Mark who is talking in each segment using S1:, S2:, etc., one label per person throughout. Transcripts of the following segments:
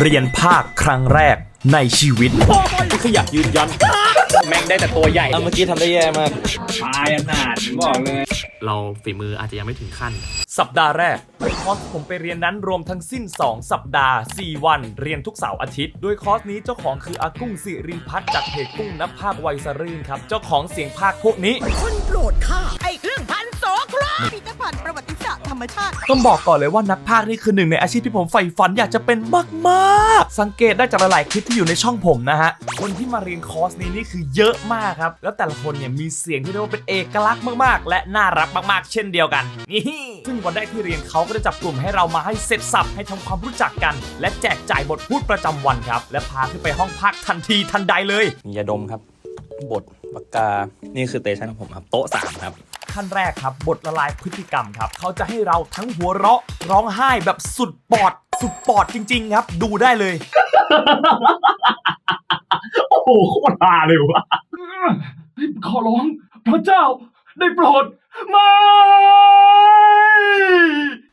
S1: เรียนภาคครั้งแรกในชีวิต
S2: ขยับยืนยัน แม่งได้แต่ตัวใหญ่
S3: เมื่อกี้ทำได้แย่มาก
S2: ตายอนาถผมบอกเลย
S4: เราฝีมืออาจจะยังไม่ถึงขั้น
S1: สัปดาห์แรกโดยคอร์สที่ผมไปเรียนนั้นรวมทั้งสิ้น 2 สัปดาห์ 4 วัน เรียนทุกเสาร์อาทิตย์ โดยคอร์สนี้เจ้าของคืออากุ้งสิริพัฒน์จากเพจกุ้งนับภาคไวยสรื่นครับ เจ้าของเสียงภาคพวกนี้
S5: คนโปรดข้าไอ้เครื่องพันโสคราพิพิธภัณฑ์ประ มชาติ
S1: ต้องบอกก่อนเลยว่านักพากย์นี่คือหนึ่งในอาชีพที่ผมใฝ่ฝันอยากจะเป็นมากๆ สังเกตได้จากหลายๆคลิปที่อยู่ในช่องผมนะฮะ คนที่มาเรียนคอร์สนี้นี่คือเยอะมากครับ แล้วแต่ละคนเนี่ยมีเสียงที่เรียกว่าเป็นเอกลักษณ์มากๆ และน่ารักมากๆ เช่นเดียวกันนี่ซึ่งวันแรกที่เรียนเขาก็จะจับกลุ่มให้เรามาให้เสร็จสับให้ทำความรู้จักกัน และแจกจ่ายบทพูดประจำวันครับ และพาขึ้นไปห้องพักทันทีทันใดเลย
S3: มียาดมครับบทปากกา นี่คือเตชันของผมครับ โต๊ะสามครับ
S1: ขั้นแรกครับ บทละลายพฤติกรรมครับ เขาจะให้เราทั้งหัวเราะร้องไห้แบบสุดปอด สุดปอดจริง ๆ ครับ ดูได้เลย
S2: โอ้โหโคตรฮาเลยวะขอร้องพระเจ้าได้โปรดไม่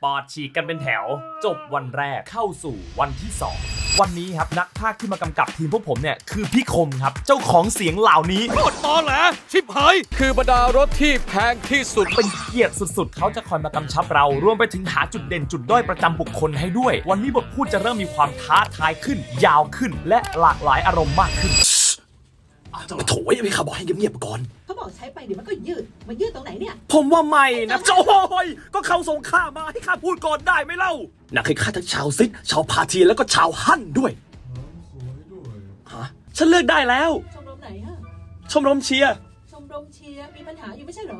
S1: ปอดฉีกกันเป็นแถว จบวันแรกเข้าสู่วันที่2 วันนี้ครับนักพากย์ที่มากำกับทีมพวกผมเนี่ยคือพี่คมครับเจ้าของเสียงเหล่านี้
S6: ตอแหลชิบหายคือบรรดารถที่แพงที่สุด
S1: เป็นเกียรติสุดๆ เขาจะคอยมากำชับเรา รวมไปถึงหาจุดเด่นจุดด้อยประจำบุคคลให้ด้วย วันนี้บทพูดจะเริ่มมีความท้าทายขึ้น ยาวขึ้น และหลากหลายอารมณ์มากขึ้น
S4: โถยพี่ขาบอกให้เงียบๆก่อน
S7: เขาบอกใช้ไปเดี๋ยวมันก็ยืด มันยืดตรงไหนเนี่ย
S4: ผมว่าไม่นะโอ้ยก็เขาส่งข้ามาให้ข้าพูดก่อนได้ไหมเล่า หนักให้ข้าทั้งชาวซิก ชาวพาเทียนแล้วก็ชาวฮั่นด้วยฮะฉันเลือกได้แล้ว
S7: ชมรมไหนฮะ
S4: ชมรมเชียร์
S7: ชมรมเชียร์มีปัญหาอยู่ไม่ใช่เหรอ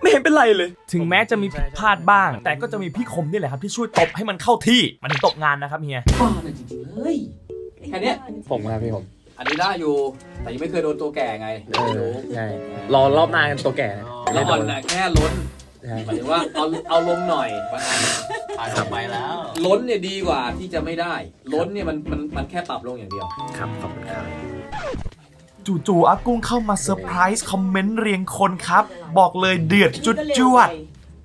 S4: ไม่เห็นเป็นไรเลย
S1: ถึงแม้จะมีผิดพลาดบ้าง แต่ก็จะมีพี่คมนี่แหละครับที่ช่วยตบให้มันเข้าที่มันถึงตกงานนะครับเฮีย
S8: บ้าเลยจริงๆเลยแค่เนี้ย
S3: ผมครับพี่ผม
S8: อันนี้ได้อยู่แต่ยังไม่เคยโดนตัวแก่ไงไม่รู้
S3: ใช่รอรอบหน้ากันตัวแก่นะ
S8: แล้วก่อนน่ะแค่ล้น
S3: ใช่
S8: หมายถึงว่าเอาเอาลงหน่อยบางอัน
S2: ถ่ายออกไปแล้ว
S8: ล้นเนี่ยดีกว่าที่จะไม่ได้ ล้นเนี่ยมันมันมันแค่ปรับลงอย่างเดียว
S4: ครับขอบคุณครับ
S1: จู่ๆอากุ้งเข้ามาเซอร์ไพรส์คอมเมนต์เรียงคนครับ บอกเลยเดือดจุดจวด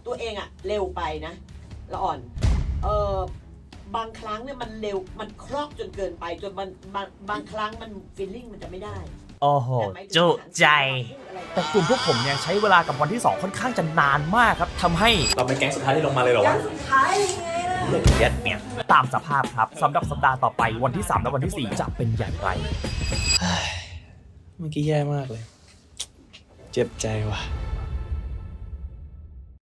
S7: ตัวเองอะเร็วไปนะละอ่อน เออบางครั้งเนี่ยมันเร็วมันครอกจนเกินไปจนมันบางบางครั้งมันฟีลลิ่งมันจะไม่ได้
S1: โอ้โห
S7: แต่หมายถึง
S1: จุใจ
S7: อะไร
S1: แต่กลุ่มพวกผมเนี่ยใช้เวลากับวันที่ 2 ค่อนข้างจะนานมากครับทำให้
S4: เราเป็นแก๊งสุดท้ายที่ลงมาเลยเหรอวะ
S1: เย็ดเนี่ยตามสภาพครับสำหรับสัปดาห์ต่อไปวันที่ 3 และวันที่ 4 จะเป็นอย่างไร
S3: เมื่อกี้แย่มากเลย เจ็บใจว่ะ